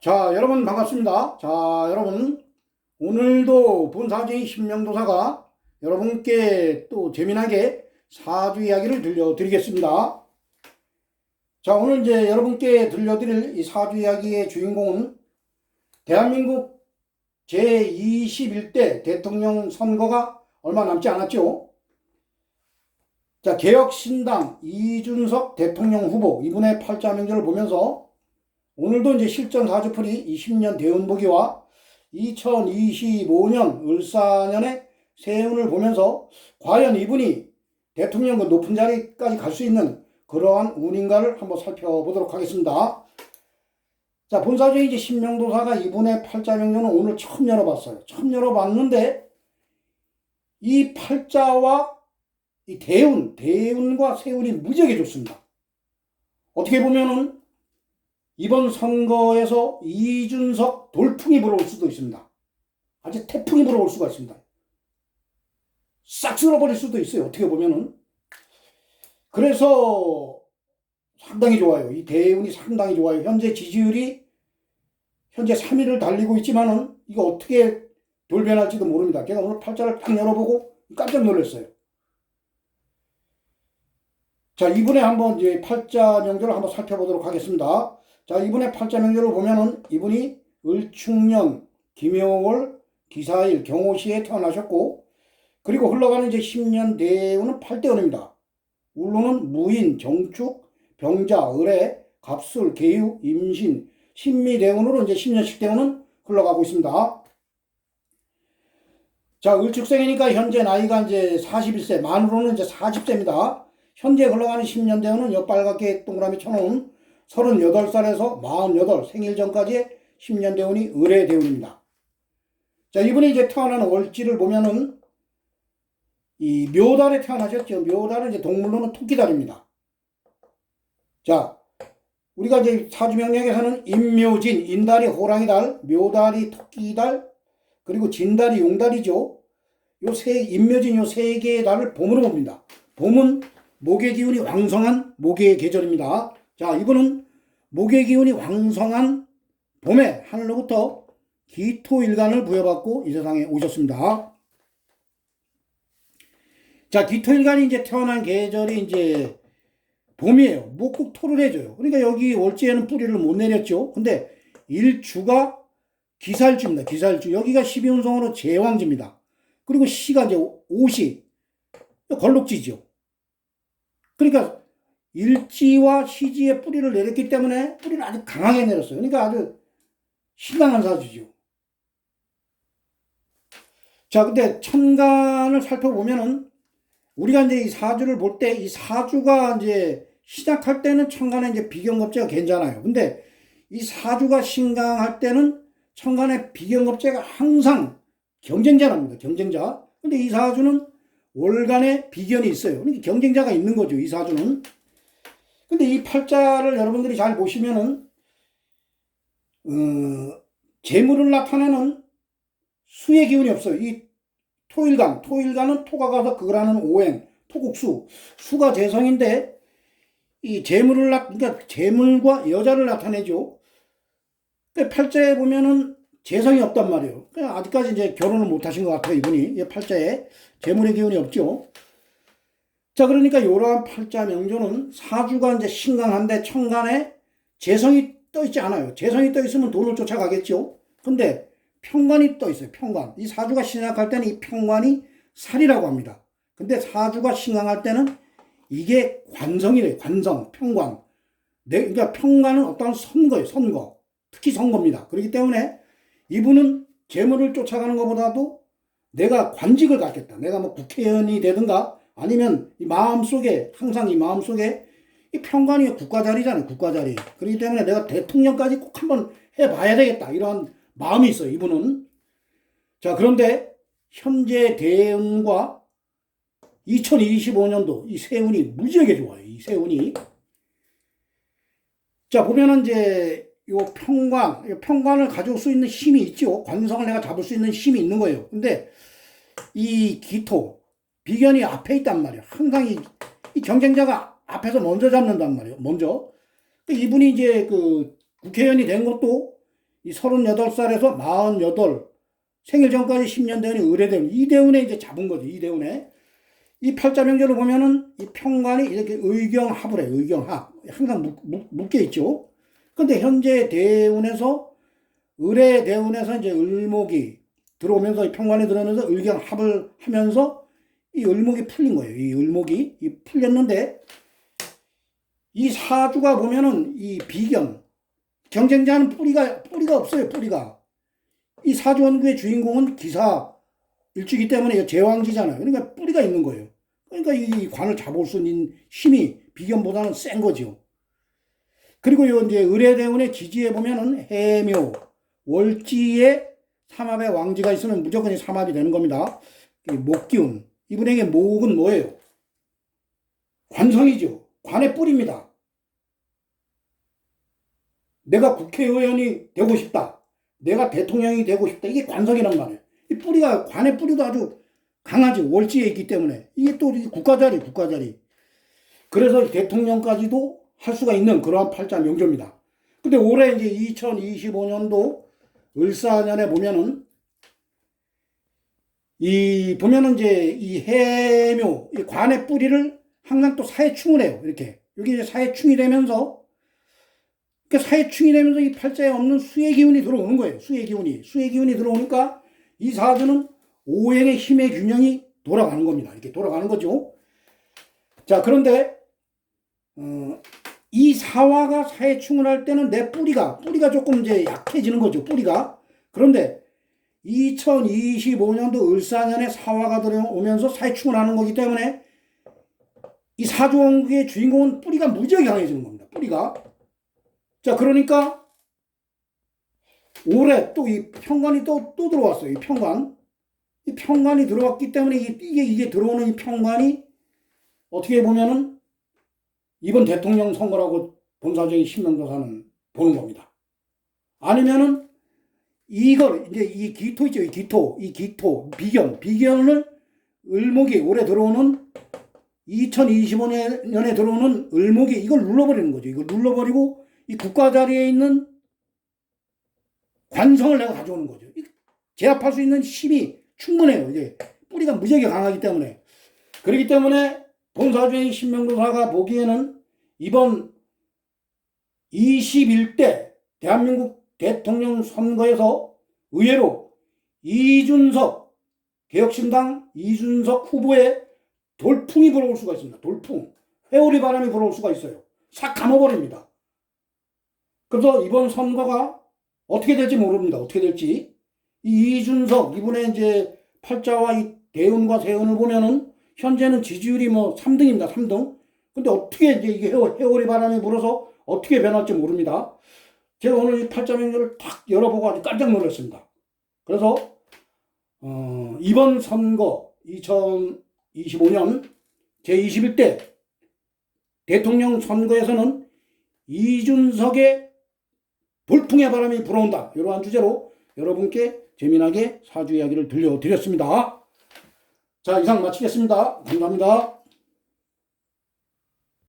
자, 여러분 반갑습니다. 자, 여러분 오늘도 본사제의 신명도사가 여러분께 또 재미나게 사주 이야기를 들려드리겠습니다. 자, 오늘 이제 여러분께 들려드릴 이 사주 이야기의 주인공은 대한민국 제21대 대통령 선거가 얼마 남지 않았죠. 자, 개혁신당 이준석 대통령 후보 이분의 팔자 명절을 보면서 오늘도 이제 실전 사주풀이 20년 대운보기와 2025년 을사년의 세운을 보면서 과연 이분이 대통령 그 높은 자리까지 갈 수 있는 그러한 운인가를 한번 살펴보도록 하겠습니다. 자, 본사주의 이제 신명도사가 이분의 팔자 명령은 오늘 처음 열어봤어요. 처음 열어봤는데 이 팔자와 이 대운, 대운과 세운이 무지하게 좋습니다. 어떻게 보면은 이번 선거에서 이준석 돌풍이 불어올 수도 있습니다. 아주 태풍이 불어올 수가 있습니다. 싹 쓸어버릴 수도 있어요. 어떻게 보면은. 그래서 상당히 좋아요. 이 대운이 상당히 좋아요. 현재 지지율이 현재 3위를 달리고 있지만은 이거 어떻게 돌변할지도 모릅니다. 제가 오늘 팔자를 딱 열어보고 깜짝 놀랐어요. 자, 이분의 한번 이제 팔자 명절을 한번 살펴보도록 하겠습니다. 자, 이분의 팔자 명절을 보면은 이분이 을충년, 김효월, 기사일, 경호시에 태어나셨고, 그리고 흘러가는 이제 10년 대운은 8대 운입니다. 울로는 무인, 정축, 병자, 을해, 갑술, 개유, 임신, 신미 대운으로 이제 10년씩 대운은 흘러가고 있습니다. 자, 을축생이니까 현재 나이가 이제 41세, 만으로는 이제 40세입니다. 현재 흘러가는 10년 대운은 여 빨갛게 동그라미 쳐놓은 38살에서 48 생일 전까지의 10년 대운이 을의 대운입니다. 자, 이분이 이제 태어난 월지를 보면은 이 묘달에 태어나셨죠. 묘달은 이제 동물로는 토끼달입니다. 자, 우리가 이제 사주명령에서는 임묘진, 인달이 호랑이달, 묘달이 토끼달, 그리고 진달이 용달이죠. 요 세, 임묘진 요 세 개의 달을 봄으로 봅니다. 봄은 목의 기운이 왕성한 목의 계절입니다. 자, 이분은 목의 기운이 왕성한 봄에 하늘로부터 기토일간을 부여받고 이 세상에 오셨습니다. 자, 기토일간이 이제 태어난 계절이 이제 봄이에요. 목국 토를 해줘요. 그러니까 여기 월지에는 뿌리를 못 내렸죠. 근데 일주가 기살주입니다. 기살주. 여기가 12운성으로 제왕지입니다. 그리고 시가 이제 오시. 걸록지죠. 그러니까 일지와 시지의 뿌리를 내렸기 때문에 뿌리를 아주 강하게 내렸어요. 그러니까 아주 신강한 사주죠. 자, 근데 천간을 살펴보면은 우리가 이제 이 사주를 볼 때 이 사주가 이제 시작할 때는 천간에 이제 비경겁제가 괜찮아요. 근데 이 사주가 신강할 때는 천간의 비경겁제가 항상 경쟁자랍니다. 경쟁자. 근데 이 사주는 월간에 비견이 있어요. 그러니까 경쟁자가 있는 거죠. 이 사주는. 근데 이 팔자를 여러분들이 잘 보시면은 어, 재물을 나타내는 수의 기운이 없어요. 이 토일간, 토일간은 토가 가서 그걸 하는 오행, 토국수, 수가 재성인데 이 재물을 나, 그러니까 재물과 여자를 나타내죠. 그 팔자에 보면은 재성이 없단 말이에요. 그냥 아직까지 이제 결혼을 못 하신 것 같아요, 이분이. 이 팔자에 재물의 기운이 없죠. 자, 그러니까 이러한 팔자 명조는 사주가 이제 신강한데 천간에 재성이 떠 있지 않아요. 재성이 떠 있으면 돈을 쫓아가겠죠. 근데 평관이 떠 있어요. 평관. 이 사주가 신약할 때는 이 평관이 살이라고 합니다. 근데 사주가 신강할 때는 이게 관성이래요. 관성, 평관. 네, 그러니까 평관은 어떤 선거예요. 선거. 특히 선거입니다. 그렇기 때문에 이분은 재물을 쫓아가는 것보다도 내가 관직을 갖겠다. 내가 뭐 국회의원이 되든가 아니면 이 마음 속에 항상 이 마음 속에 이 평관이 국가 자리잖아요. 국가 자리. 그렇기 때문에 내가 대통령까지 꼭 한번 해봐야 되겠다. 이런 마음이 있어요. 이분은. 자 그런데 현재 대운과 2025년도 이 세운이 무지하게 좋아요. 이 세운이. 자 보면은 이제 요 평관, 요 평관을 가져올 수 있는 힘이 있죠. 관성을 내가 잡을 수 있는 힘이 있는 거예요. 근데 이 기토, 비견이 앞에 있단 말이에요. 항상 이, 이 경쟁자가 앞에서 먼저 잡는단 말이에요. 먼저. 이분이 이제 그 국회의원이 된 것도 이 38살에서 48 생일 전까지 10년 대운이 의뢰대운 이대운에 이제 잡은 거죠. 이대운에 이 팔자 명제를 보면은 이 평관이 이렇게 의경합을 해 의경합 항상 묶, 묶, 묶여 있죠. 근데 현재 대운에서 의뢰 대운에서 이제 을목이 들어오면서 이 평관이 들어오면서 의경합을 하면서 이 을목이 풀린 거예요. 이 을목이 이 풀렸는데 이 사주가 보면은 이 비견 경쟁자는 뿌리가 뿌리가 없어요. 뿌리가 이 사주원구의 주인공은 기사 일주기 때문에 제왕기잖아요. 그러니까 뿌리가 있는 거예요. 그러니까 이 관을 잡을 수 있는 힘이 비견보다는 센 거죠. 그리고 요 이제 의뢰대운의 기지에 보면은 해묘 월지에 삼합의 왕지가 있으면 무조건 이 삼합이 되는 겁니다. 이 목기운 이분에게 목은 뭐예요? 관성이죠. 관의 뿌리입니다. 내가 국회의원이 되고 싶다. 내가 대통령이 되고 싶다. 이게 관성이란 말이에요. 이 뿌리가 관의 뿌리도 아주 강하지 월지에 있기 때문에 이게 또 국가자리 국가자리. 그래서 대통령까지도 할 수가 있는 그러한 팔자 명조입니다. 근데 올해 이제 2025년도 을사년에 보면은 이 보면은 이제 이 해묘 이 관의 뿌리를 항상 또 사해충을 해요. 이렇게 여기 이제 사해충이 되면서 그 사해충이 되면서 이 팔자에 없는 수의 기운이 들어오는 거예요. 수의 기운이 수의 기운이 들어오니까 이 사주는 오행의 힘의 균형이 돌아가는 겁니다. 이렇게 돌아가는 거죠. 자 그런데 어, 이 사화가 사해충을 할 때는 내 뿌리가 뿌리가 조금 이제 약해지는 거죠. 뿌리가 그런데 2025년도 을사년에 사화가 들어오면서 사해충을 하는 거기 때문에 이 사주원국의 주인공은 뿌리가 무지하게 강해지는 겁니다. 뿌리가. 자, 그러니까 올해 또 이 평관이 또, 또 들어왔어요. 이 평관. 이 평관이 들어왔기 때문에 이- 이게, 이게 들어오는 이 평관이 어떻게 보면은 이번 대통령 선거라고 본사적인 신명조사는 보는 겁니다. 아니면은 이걸 이제 이 기토 있죠, 이 기토, 이 기토 비견, 비견을 을목이 올해 들어오는 2025년에 들어오는 을목이 이걸 눌러버리는 거죠. 이걸 눌러버리고 이 국가 자리에 있는 관성을 내가 가져오는 거죠. 이 제압할 수 있는 힘이 충분해요. 이제 뿌리가 무지하게 강하기 때문에 그렇기 때문에 본사주의 신명도사가 보기에는 이번 21대 대한민국 대통령 선거에서 의외로 이준석 개혁신당 이준석 후보의 돌풍이 불어올 수가 있습니다. 돌풍. 회오리 바람이 불어올 수가 있어요. 싹 감아버립니다. 그래서 이번 선거가 어떻게 될지 모릅니다. 어떻게 될지. 이 이준석, 이분의 이제 팔자와 이 대운과 세운을 보면은 현재는 지지율이 뭐 3등입니다. 3등. 근데 어떻게 이제 이게 회오- 회오리 바람이 불어서 어떻게 변할지 모릅니다. 제가 오늘 이 팔자 명제를 탁 열어보고 아주 깜짝 놀랐습니다. 그래서 어, 이번 선거 2025년 제21대 대통령 선거에서는 이준석의 돌풍의 바람이 불어온다. 이러한 주제로 여러분께 재미나게 사주 이야기를 들려드렸습니다. 자, 이상 마치겠습니다. 감사합니다.